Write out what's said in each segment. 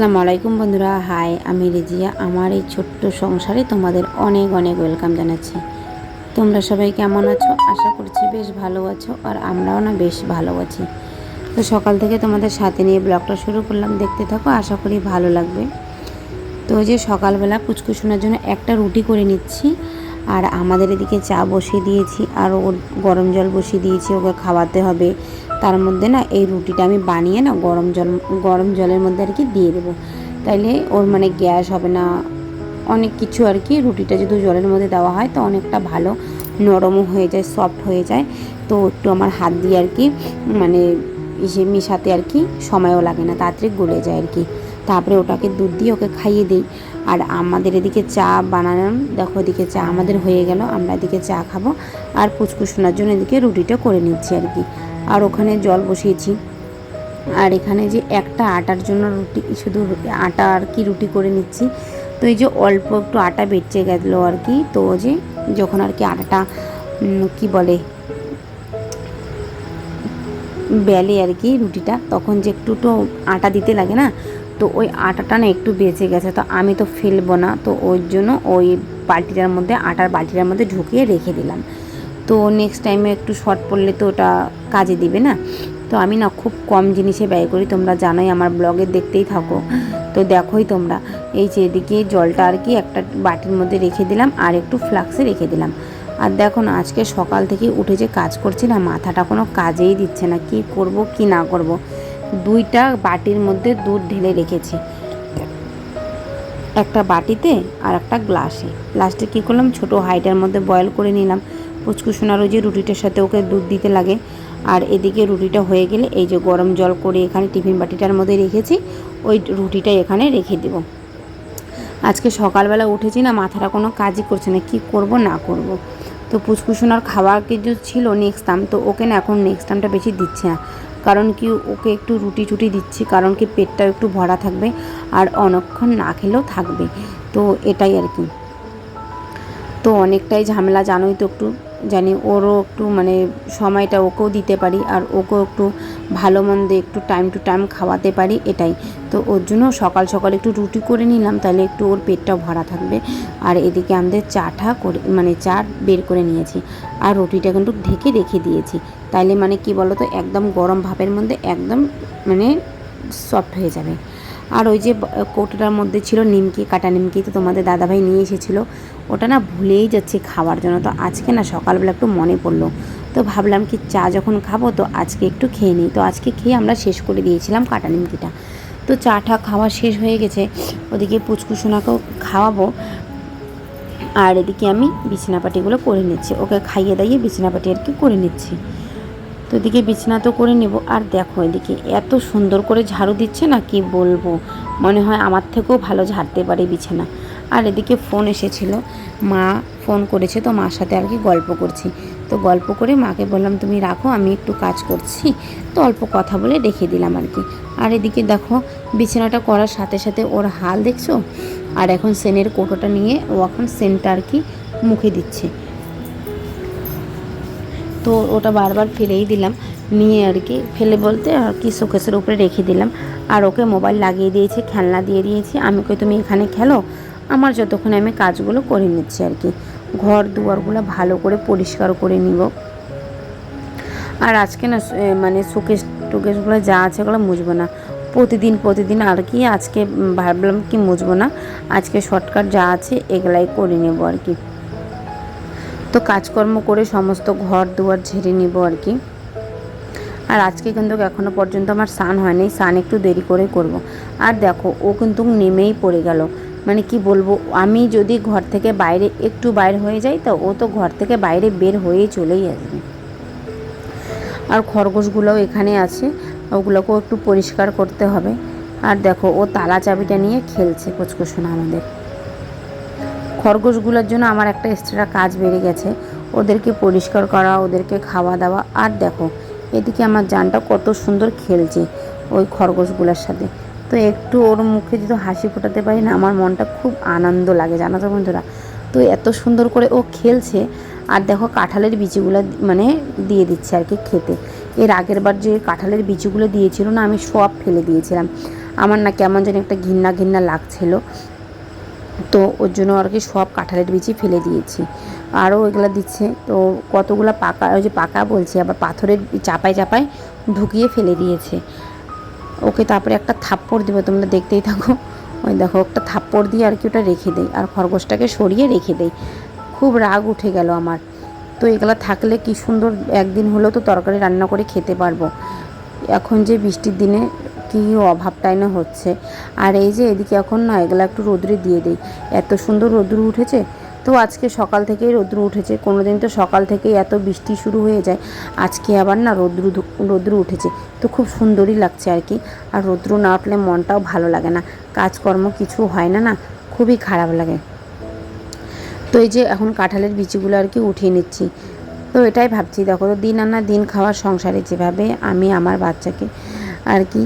আসসালামু আলাইকুম বন্ধুরা। হাই, আমি রেজিয়া। আমার এই ছোট্ট সংসারে তোমাদের অনেক অনেক ওয়েলকাম জানাচ্ছি। তোমরা সবাই কেমন আছো? আশা করছি বেশ ভালো আছো আর আমরাও না বেশ ভালো আছি। তো সকাল থেকে তোমাদের সাথে নিয়ে ব্লগটা শুরু করলাম। দেখতে থাকো, আশা করি ভালো লাগবে। তো যে সকালবেলা পুচকু শোনার জন্য একটা রুটি করে নিচ্ছি। আর আমাদের এদিকে চা বসিয়ে দিয়েছি আর ওর গরম জল বসিয়ে দিয়েছি। ওকে খাওয়াতে হবে। তার মধ্যে না এই রুটিটা আমি বানিয়ে না গরম জল, গরম জলের মধ্যে আর কি দিয়ে দেবো। তাইলে ওর মানে গ্যাস হবে না, অনেক কিছু আর কি রুটিটা যদি জলের মধ্যে দেওয়া হয় তো অনেকটা ভালো, নরমও হয়ে যায় সফট হয়ে যায়। তো একটু আমার হাত দিয়ে আর কি মানে ইসে মিশাতে আর কি সময়ও লাগে না, তাড়াতাড়ি গলে যায় আর কি। তারপরে ওটাকে দুধ দিয়ে ওকে খাইয়ে দিই। আর আমাদের এদিকে চা বানালাম, দেখো এদিকে চা আমাদের হয়ে গেল, আমরা এদিকে চা খাব। আর পুচকুশোনার জন্য এদিকে রুটিটা করে নিচ্ছি আর কি। আর ওখানে জল বসিয়েছি। আর এখানে যে একটা আটার জন্য রুটি, শুধু আটা আর কি রুটি করে নিচ্ছি। তো এই যে অল্প একটু আটা বেঁচে গেলো আর কি, তো যে যখন আর কি আটাটা কি বলে, বেলে আর কি রুটিটা, তখন যে একটু তো আটা দিতে লাগে না, তো ওই আটাটা না একটু বেঁচে গেছে। তো আমি তো ফেলব না, তো ওই জন্য ওই বাটিটার মধ্যে, আটার বাটিটার মধ্যে ঢুকিয়ে রেখে দিলাম। তো নেক্সট টাইমে একটু শর্ট পড়লে তো ওটা কাজে দিবে না। তো আমি না খুব কম জিনিসে ব্যয় করি, তোমরা জানোই আমার ব্লগে দেখতেই থাকো। তো দেখোই তোমরা। এই যে এদিকে জলটা আর কি একটা বাটির মধ্যে রেখে দিলাম, আর একটু ফ্লাক্সে রেখে দিলাম। আর দেখো না, আজকে সকাল থেকে উঠে যে কাজ করছি না, মাথাটা কোনো কাজেই দিচ্ছে না। কি করব, কি না করব? দুইটা বাটির মধ্যে দুধ ঢেলে রেখেছি। একটা বাটিতে আর একটা গ্লাসে। লাস্টে কী করলাম? ছোটো হাইটার মধ্যে বয়েল করে নিলাম। পুচকুসোনার ওই যে রুটিটার সাথে ওকে দুধ দিতে লাগে। আর এদিকে রুটিটা হয়ে গেলে এই যে গরম জল করে এখানে টিফিন বাটিটার মধ্যে রেখেছি, ওই রুটিটা এখানে রেখে দেব। আজকে সকালবেলা উঠেছি না, মাথাটা কোনো কাজই করছে না, কি করব না করব। তো পুচকুসোনার খাবার কিছু ছিল নেক্সট টাইম তো ওকে না এখন নেক্সট টাইমটা বেশি দিচ্ছে না। কারণ কি ওকে একটু রুটি টুটি দিচ্ছি, কারণ কি পেটটাও একটু ভরা থাকবে আর অনেকক্ষণ না খেলেও থাকবে। তো এটাই আর কি। তো অনেকটাই ঝামেলা, জানোই তো একটু জানি ওরও একটু মানে সময়টা ওকেও দিতে পারি আর ওকেও একটু ভালো মন্দে একটু টাইম টু টাইম খাওয়াতে পারি এটাই। তো ওর জন্য সকাল সকাল একটু রুটি করে নিলাম, তাহলে একটু ওর পেটটাও ভরা থাকবে। আর এদিকে আমাদের চাটা করে মানে চা বের করে নিয়েছি। আর রুটিটা কিন্তু ঢেকে রেখে দিয়েছি। তাইলে মানে কি বলো তো একদম গরম ভাপের মধ্যে একদম মানে সফট হয়ে যাবে। আর ওই যে কৌটোটার মধ্যে ছিল নিমকি, কাটা নিমকি তো তোমাদের দাদাভাই নিয়ে এসেছিল। ওটা না ভুলেই যাচ্ছে খাওয়ার জন্য। তো আজকে না সকালবেলা একটু মনে পড়ল। তো ভাবলাম কি চা যখন খাব তো আজকে একটু খেয়ে নিই। তো আজকে খেয়ে আমরা শেষ করে দিয়েছিলাম কাটা নিমকিটা। তো চাটা খাওয়া শেষ হয়ে গেছে। ওদিকে পুচকুসোনাকেও খাওয়াবো। আর এদিকে আমি বিছানাপাটিগুলো করে নিচ্ছি। ওকে খাইয়ে দাইয়ে বিছানাপাটি আর কি করে নিচ্ছি। তো এদিকে বিছানা তো করে নেব। আর দেখো এদিকে এত সুন্দর করে ঝাড়ু দিচ্ছে না কি বলব? মনে হয় আমার থেকেও ভালো ঝাড়তে পারে বিছানা। আর এদিকে ফোন এসেছিল। মা ফোন করেছে তো মার সাথে আর কি গল্প করছি। তো গল্প করে মাকে বললাম, তুমি রাখো, আমি একটু কাজ করছি। তো অল্প কথা বলে রেখে দিলাম আর কি। আর এদিকে দেখো বিছানাটা করার সাথে সাথে ওর হাল দেখছ? আর এখন সেনের কোটোটা নিয়ে ও এখন সেনটা আর কি মুখে দিচ্ছে। তো ওটা বারবার ফেলেই দিলাম। নিয়ে আর কি ফেলে বলতে আর কি শোকেসের উপরে রেখে দিলাম। আর ওকে মোবাইল লাগিয়ে দিয়েছি, খেলনা দিয়ে দিয়েছি। আমি ওকে তুমি এখানে খেলো? আমার যতক্ষণে আমি কাজগুলো করে নিচ্ছি আর কি। ঘর দুয়ারগুলো ভালো করে পরিষ্কার করে নিব। আর আজকে না মানে শোকেস টোকেসগুলো যা আছে ওগুলো মুছবো না। প্রতিদিন প্রতিদিন আর কি আজকে ভাবলাম কি মুছবো না। আজকে শর্টকাট যা আছে এগুলাই করে নেব আর কি। তো কাজকর্ম করে সমস্ত ঘর দুয়ার ঝেড়ে নিব আর কি। আর আজকে কিন্তু এখনও পর্যন্ত আমার স্নান হয়নি, স্নান একটু দেরি করে করব। আর দেখো, ও কিন্তু নেমেই পড়ে গেল। মানে কি বলব, আমি যদি ঘর থেকে বাইরে একটু বাইরে হয়ে যাই তো ও তো ঘর থেকে বাইরে বের হয়েই চলেই আসবে। আর খরগোশগুলোও এখানে আছে, ওগুলোকেও একটু পরিষ্কার করতে হবে। আর দেখো, ও তালা চাবিটা নিয়ে খেলছে কুচকুশোনা আমাদের। খরগোশগুলোর জন্য আমার একটা এক্সট্রা কাজ বেড়ে গেছে। ওদেরকে পরিষ্কার করা, ওদেরকে খাওয়া দাওয়া। আর দেখো, এদিকে আমার জানটা কত সুন্দর খেলছে ওই খরগোশগুলোর সাথে। তো একটু ওর মুখে যদি হাসি ফোটাতে পারি না, আমার মনটা খুব আনন্দ লাগে, জানো তো বন্ধুরা? তো এত সুন্দর করে ও খেলছে, আর দেখো কাঁঠালের বিচিগুলো মানে দিয়ে দিচ্ছে আর কি খেতে। এর আগের বার যে কাঁঠালের বিচিগুলো দিয়েছিল না, আমি সব ফেলে দিয়েছিলাম। আমার না কেমন যেন একটা ঘিন্না ঘিন্না লাগছিল। তো ওর জন্য আর কি সব কাঁঠালের বিচি ফেলে দিয়েছি। আরও ওইগুলো দিচ্ছে। তো কতগুলো পাকা, ওই যে পাকা বলছি, আবার পাথরের চাপায় চাপায় ঢুকিয়ে ফেলে দিয়েছে। ওকে তারপরে একটা থাপ্পড় দেবে, তোমরা দেখতেই থাকো। ওই দেখো, একটা থাপ্পড় দিয়ে আর কি ওটা রেখে দেয় আর খরগোশটাকে সরিয়ে রেখে দেয় খুব রাগ উঠে গেল আমার। তো এগুলো থাকলে কি সুন্দর, একদিন হলেও তো তরকারি রান্না করে খেতে পারব। এখন যে বৃষ্টির দিনে কী অভাবটাই না হচ্ছে। আর এই যে এদিকে এখন না, এগুলো একটু রোদ্রে দিয়ে দিই। এত সুন্দর রোদ্র উঠেছে। তো আজকে সকাল থেকেই রৌদ্র উঠেছে। কোনো দিন তো সকাল থেকেই এত বৃষ্টি শুরু হয়ে যায়। আজকে আবার না রৌদ্র রৌদ্র উঠেছে। তো খুব সুন্দরই লাগছে আর কি। আর রৌদ্র না উঠলে মনটাও ভালো লাগে না। কাজকর্ম কিছু হয় না না, খুবই খারাপ লাগে। তো এই যে এখন কাঁঠালের বিচিগুলো আর কি উঠিয়ে নিচ্ছি। তো এটাই ভাবছি, দেখো তো দিন আনা দিন খাওয়ার সংসারে যেভাবে আমি আমার বাচ্চাকে আর কি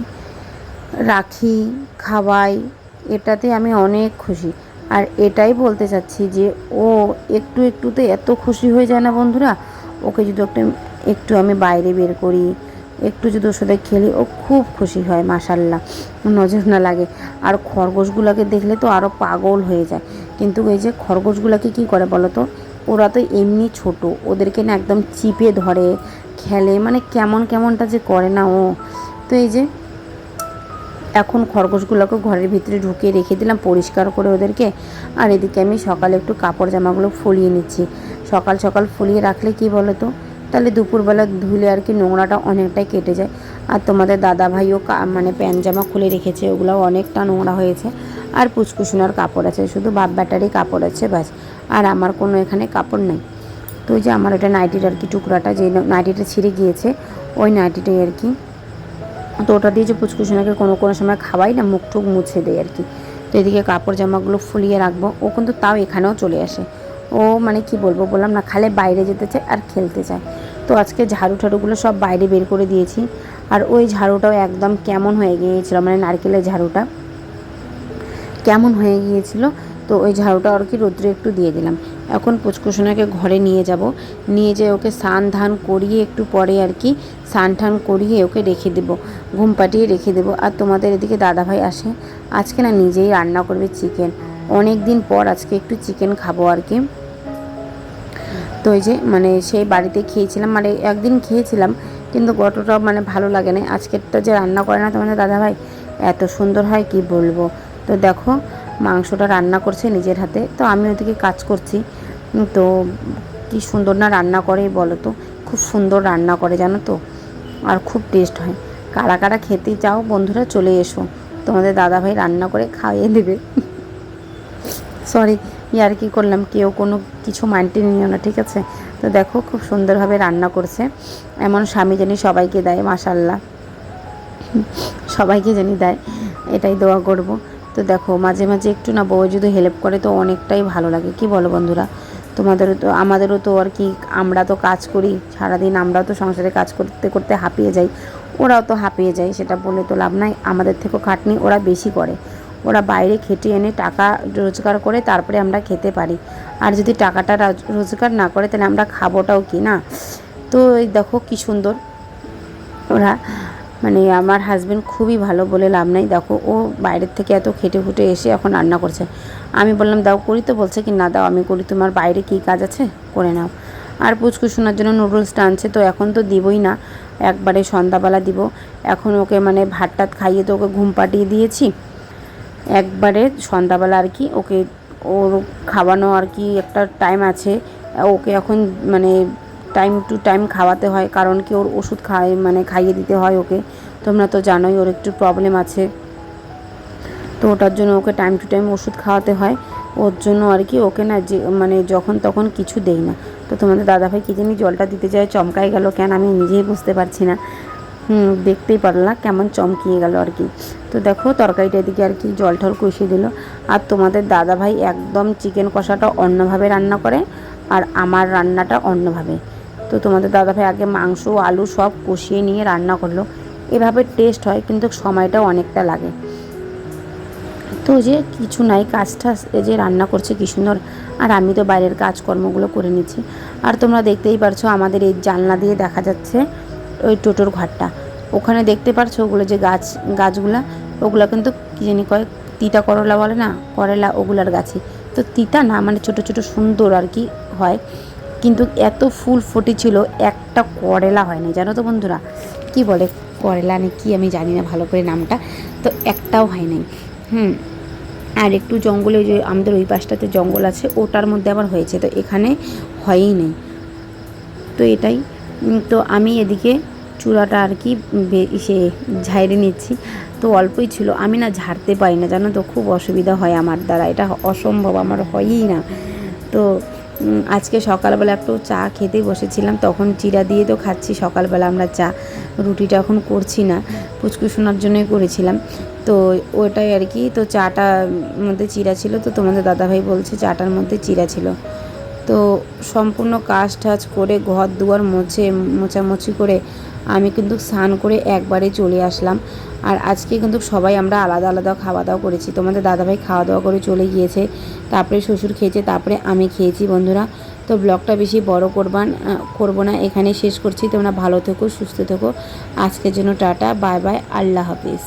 রাখি, খাওয়াই, এটাতে আমি অনেক খুশি। আর এটাই বলতে চাচ্ছি যে, ও একটু একটুতে এত খুশি হয়ে যায় না বন্ধুরা। ওকে যদি একটু একটু আমি বাইরে বের করি, একটু যদি ওর সাথে খেলি, ও খুব খুশি হয় মাসাল্লাহ নজর না লাগে। আর খরগোশগুলোকে দেখলে তো আরও পাগল হয়ে যায়। কিন্তু এই যে খরগোশগুলোকে কী করে বলো তো? ওরা তো এমনি ছোট। ওদেরকে না একদম চিপে ধরে, খেলে। মানে কেমন কেমনটা যে করে না ও। তো এই যে এখন খরগোশগুলোকে ঘরের ভিতরে ঢুকিয়ে রেখে দিলাম, পরিষ্কার করে ওদেরকে। আর এদিকে আমি সকালে একটু কাপড় জামাগুলো ফলিয়ে নিচ্ছি। সকাল সকাল ফলিয়ে রাখলে কি বলো তো তাহলে দুপুরবেলা ধুলে আর কি নোংরাটা অনেকটাই কেটে যায়। আর তোমাদের দাদা ভাইও মানে প্যান্ট জামা খুলে রেখেছে, ওগুলোও অনেকটা নোংরা হয়েছে। আর পুচকুসুনার কাপড় আছে, শুধু বাপ ব্যাটারি কাপড় আছে ব্যাস। আর আমার কোনো এখানে কাপড় নেই। তো যে আমার ওটা নাইটির আর কি টুকরাটা, যে নাইটিটা ছিঁড়ে গিয়েছে, ওই নাইটিটাই আর কি তো ওটা দিয়ে যে পুচকুসোনাকে কোনো কোনো সময় খাওয়াই না মুখ টুক মুছে দেয় আর কি। তো এদিকে কাপড় জামাগুলো ফুলিয়ে রাখব। ও কিন্তু তাও এখানেও চলে আসে। ও মানে কি বলব, বললাম না, খালে বাইরে যেতে চায় আর খেলতে চায়। তো আজকে ঝাড়ু ঠাড়ুগুলো সব বাইরে বের করে দিয়েছি। আর ওই ঝাড়ুটাও একদম কেমন হয়ে গিয়েছিল মানে নারকেলের ঝাড়ুটা কেমন হয়ে গিয়েছিল, তো ওই ঝাড়ুটা আর কি রোদ্রে একটু দিয়ে দিলাম। এখন পুচকুসোনাকে ঘরে নিয়ে যাব। নিয়ে যেয়ে ওকে স্নান ধান করিয়ে একটু পরে আর কি স্নান ঠান করিয়ে ওকে রেখে দেব। ঘুম পাটিয়ে রেখে দেবো। আর তোমাদের এদিকে দাদাভাই আসে। আজকে না নিজেই রান্না করবে চিকেন। অনেক দিন পর আজকে একটু চিকেন খাব আর কি। তো এই যে মানে সেই বাড়িতে খেয়েছিলাম। মানে একদিন খেয়েছিলাম, কিন্তু গতটা মানে ভালো লাগে না আজকেরটা যে রান্না করে না তোমাদের দাদাভাই? এত সুন্দর হয় কি বলব? তো দেখো মাংসটা রান্না করছে নিজের হাতে। তো আমি ওদিকে কাজ করছি। তো কি সুন্দর না রান্না করে বলো তো? খুব সুন্দর রান্না করে জানো তো? আর খুব টেস্ট হয়। কারা কারা খেতে চাও বন্ধুরা চলে এসো। তোমাদের দাদাভাই রান্না করে খাইয়ে দেবে। সরি ইয়ার কি করলাম? কেউ কোনো কিছু মাইন্ডে নিও না, ঠিক আছে? তো দেখো খুব সুন্দরভাবে রান্না করছে। এমন স্বামী জানি সবাইকে দেয় মাসাল্লাহ সবাইকে জানি দেয়। এটাই দোয়া করব। তো দেখো, মাঝে মাঝে একটু না বউ যদি হেল্প করে তো অনেকটাই ভালো লাগে। কি বলো বন্ধুরা? তোমাদেরও তো, আমাদেরও তো আর কি, আমরা তো কাজ করি, সারাদিন আমরাও তো সংসারে কাজ করতে করতে হাঁপিয়ে যাই। ওরাও তো হাঁপিয়ে যায়, সেটা বলে তো লাভ নাই। আমাদের থেকেও খাটনি ওরা বেশি করে। ওরা বাইরে খেটে এনে টাকা রোজগার করে তারপরে আমরা খেতে পারি। আর যদি টাকাটা রোজগার না করে, তাহলে আমরা খাবোটাও কি না? তো এই দেখো কি সুন্দর। ওরা মানে আমার হাজব্যান্ড খুবই ভালো বলে লাভ নাই। দেখো, ও বাইরের থেকে এত খেটে খুটে এসে এখন রান্না করছে। আমি বললাম, দাও করি তো। বলছে কি, না দাও, আমি করি। তোমার বাইরে কী কাজ আছে? করে নাও। আর পুচকু শোনার জন্য নুডলসটা আনছে, তো এখন তো দিবই না। একবারে সন্ধ্যাবেলা দিব। এখন ওকে মানে ভাত টাত খাইয়ে তো ওকে ঘুম পাঠিয়ে দিয়েছি। একবারে সন্ধ্যাবেলা আর কি ওকে, ওর খাওয়ানো আর কি একটা টাইম আছে। ওকে এখন মানে টাইম টু টাইম খাওয়াতে হয়, কারণ কি ওর ওষুধ খাই মানে খাইয়ে দিতে হয় ওকে। তোমরা তো জানোই ওর একটু প্রবলেম আছে। তো ওটার জন্য ওকে টাইম টু টাইম ওষুধ খাওয়াতে হয়। ওর জন্য আর কি ওকে না যে মানে যখন তখন কিছু দেই না। তো তোমাদের দাদাভাই কী জানি জলটা দিতে যায় চমকাই গেল, কেন আমি নিজেই বুঝতে পারছি না। হুম, দেখতেই পারলাম কেমন চমকিয়ে গেল আর কি। তো দেখো তরকারিটা এদিকে আর কি জল ঠল কষিয়ে দিল। আর তোমাদের দাদাভাই একদম চিকেন কষাটা অন্যভাবে রান্না করে, আর আমার রান্নাটা অন্যভাবে। তো তোমাদের দাদাভাই আগে মাংস, আলু সব কষিয়ে নিয়ে রান্না করল। এভাবে টেস্ট হয়, কিন্তু সময়টাও অনেকটা লাগে। তো যে কিছু নাই, কাজটা যে রান্না করছে কি সুন্দর। আর আমি তো বাইরের কাজকর্মগুলো করে নিচ্ছি। আর তোমরা দেখতেই পারছ, আমাদের এই জানলা দিয়ে দেখা যাচ্ছে ওই টোটোর ঘরটা। ওখানে দেখতে পারছ ওগুলো যে গাছ, গাছগুলা? ওগুলো কিন্তু কী জানি কয়, তিতা করলা বলে না? করলা ওগুলার গাছে। তো তিতা না মানে ছোট ছোট সুন্দর আর কি হয়। কিন্তু এত ফুল ফুটেছিল, একটা করলা হয়নি। জানো তো বন্ধুরা, কি বলে? করলা না কি আমি জানি না ভালো করে নামটা, তো একটাও হয় নাই। হুম, আর একটু জঙ্গলে যে আমাদের ওই পাশটাতে জঙ্গল আছে, ওটার মধ্যে আবার হয়েছে, তো এখানে হয়ই নেই। তো এটাই তো আমি এদিকে চূড়াটা আর কি সে ঝাইড়ে নিচ্ছি। তো অল্পই ছিল, আমি না ঝাড়তে পারি না, জানো তো, খুব অসুবিধা হয় আমার দ্বারা, এটা অসম্ভব, আমার হয়ই না। তো আজকে সকালবেলা একটু চা খেতে বসেছিলাম, তখন চিরা দিয়ে তো খাচ্ছি, সকালবেলা আমরা চা, রুটিটা এখন করছি না, পুচকু শোনার জন্যই করেছিলাম। তো ওটাই আর কি, তো চাটা মধ্যে চিরা ছিল, তো তোমাদের দাদাভাই বলছে চাটার মধ্যে চিরা ছিল। তো সম্পূর্ণ কাজ টাজ করে ঘর দুয়ার মোছে, মোছামুছি করে আমি কিন্তু স্নান করে একবারে চলে আসলাম। আর আজকে কিন্তু সবাই আমরা আলাদা আলাদা খাওয়া দাওয়া করেছি। তোমাদের দাদাভাই খাওয়া দাওয়া করে চলে গিয়েছে, তারপরে শ্বশুর খেয়েছে, তারপরে আমি খেয়েছি বন্ধুরা। তো ব্লগটা বেশি বড় করবান করব না এখানে শেষ করছি। তোমরা ভালো থেকো, সুস্থ থেকো। আজকের জন্য টাটা, বাই বাই, আল্লাহ হাফিজ।